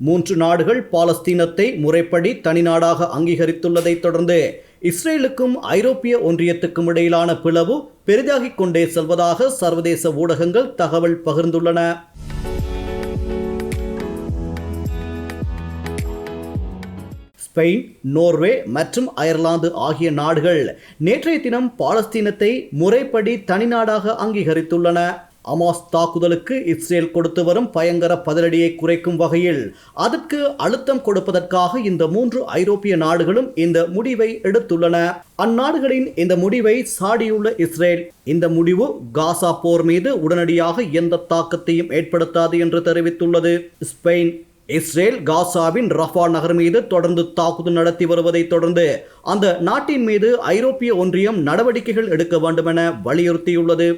மூன்று நாடுகள் பாலஸ்தீனத்தை முறைப்படி தனிநாடாக அங்கீகரித்துள்ளதைத் தொடர்ந்து இஸ்ரேலுக்கும் ஐரோப்பிய ஒன்றியத்துக்கும் இடையிலான பிளவு பெரிதாகிக் கொண்டே செல்வதாக சர்வதேச ஊடகங்கள் தகவல் பகிர்ந்துள்ளன. ஸ்பெயின் நோர்வே மற்றும் அயர்லாந்து ஆகிய நாடுகள் நேற்றைய தினம் பாலஸ்தீனத்தை முறைப்படி தனிநாடாக அங்கீகரித்துள்ளன. அமாஸ் தாக்குதலுக்கு இஸ்ரேல் கொடுத்து வரும் பயங்கர பதிலடியை குறைக்கும் வகையில் அதற்கு அழுத்தம் கொடுப்பதற்காக இந்த மூன்று ஐரோப்பிய நாடுகளும் இந்த முடிவை எடுத்துள்ளன. அந்நாடுகளின் இந்த முடிவை சாடியுள்ள இஸ்ரேல் இந்த முடிவு காசா போர் மீது உடனடியாக எந்த தாக்கத்தையும் ஏற்படுத்தாது என்று தெரிவித்துள்ளது. ஸ்பெயின் இஸ்ரேல் காசாவின் ரஃபா நகர் மீது தொடர்ந்து தாக்குதல் நடத்தி வருவதைத் தொடர்ந்து அந்த நாட்டின் மீது ஐரோப்பிய ஒன்றியம் நடவடிக்கைகள் எடுக்க வேண்டுமென வலியுறுத்தியுள்ளது.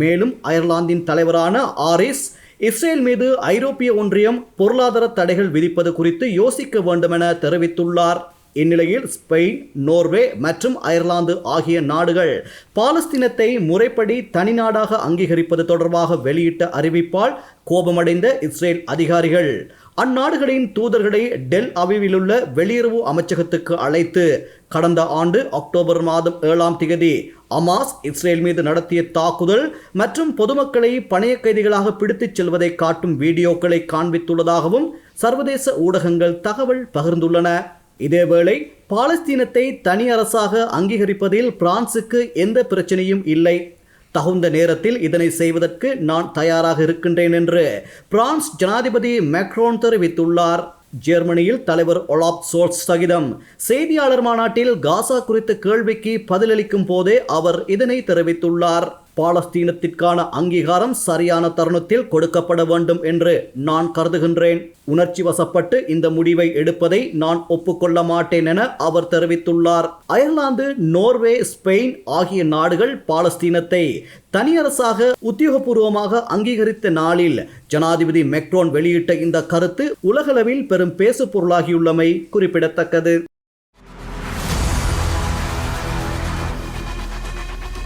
மேலும் அயர்லாந்தின் தலைவரான ஆரிஸ் இஸ்ரேல் மீது ஐரோப்பிய ஒன்றியம் பொருளாதார தடைகள் விதிப்பது குறித்து யோசிக்க வேண்டுமென தெரிவித்துள்ளார். இந்நிலையில் ஸ்பெயின் நோர்வே மற்றும் அயர்லாந்து ஆகிய நாடுகள் பாலஸ்தீனத்தை முறைப்படி தனிநாடாக அங்கீகரிப்பது தொடர்பாக வெளியிட்ட அறிவிப்பால் கோபமடைந்த இஸ்ரேல் அதிகாரிகள். அந்நாடுகளின் தூதர்களை டெல் அவிவிலுள்ள வெளியுறவு அமைச்சகத்துக்கு அழைத்து கடந்த ஆண்டு அக்டோபர் மாதம் ஏழாம் திகதி அமாஸ் இஸ்ரேல் மீது நடத்திய தாக்குதல் மற்றும் பொதுமக்களை பணைய கைதிகளாக பிடித்துச் செல்வதை காட்டும் வீடியோக்களை காண்பித்துள்ளதாகவும் சர்வதேச ஊடகங்கள் தகவல் பகிர்ந்துள்ளன. இதேவேளை பாலஸ்தீனத்தை தனி அரசாக அங்கீகரிப்பதில் பிரான்சுக்கு எந்த பிரச்சனையும் இல்லை. தகுந்த நேரத்தில் இதனை செய்வதற்கு நான் தயாராக இருக்கின்றேன் என்று பிரான்ஸ் ஜனாதிபதி மேக்ரோன் தெரிவித்துள்ளார். ஜெர்மனியில் தலைவர் ஒலாப் சோல்ஸ் சகிதம். செய்தியாளர் மாநாட்டில் காசா குறித்த கேள்விக்கு பதிலளிக்கும் போதே அவர் இதனை தெரிவித்துள்ளார். பாலஸ்தீனத்திற்கான அங்கீகாரம் சரியான தருணத்தில் கொடுக்கப்பட வேண்டும் என்று நான் கருதுகின்றேன். உணர்ச்சி வசப்பட்டு இந்த முடிவை எடுப்பதை நான் ஒப்புக்கொள்ள மாட்டேன் என அவர் தெரிவித்துள்ளார். அயர்லாந்து நோர்வே ஸ்பெயின் ஆகிய நாடுகள் பாலஸ்தீனத்தை தனியரசாக உத்தியோகபூர்வமாக அங்கீகரித்த நாளில் ஜனாதிபதி மெக்ரோன் வெளியிட்ட இந்த கருத்து உலகளவில் பெரும் பேசு பொருளாகியுள்ளமை குறிப்பிடத்தக்கது.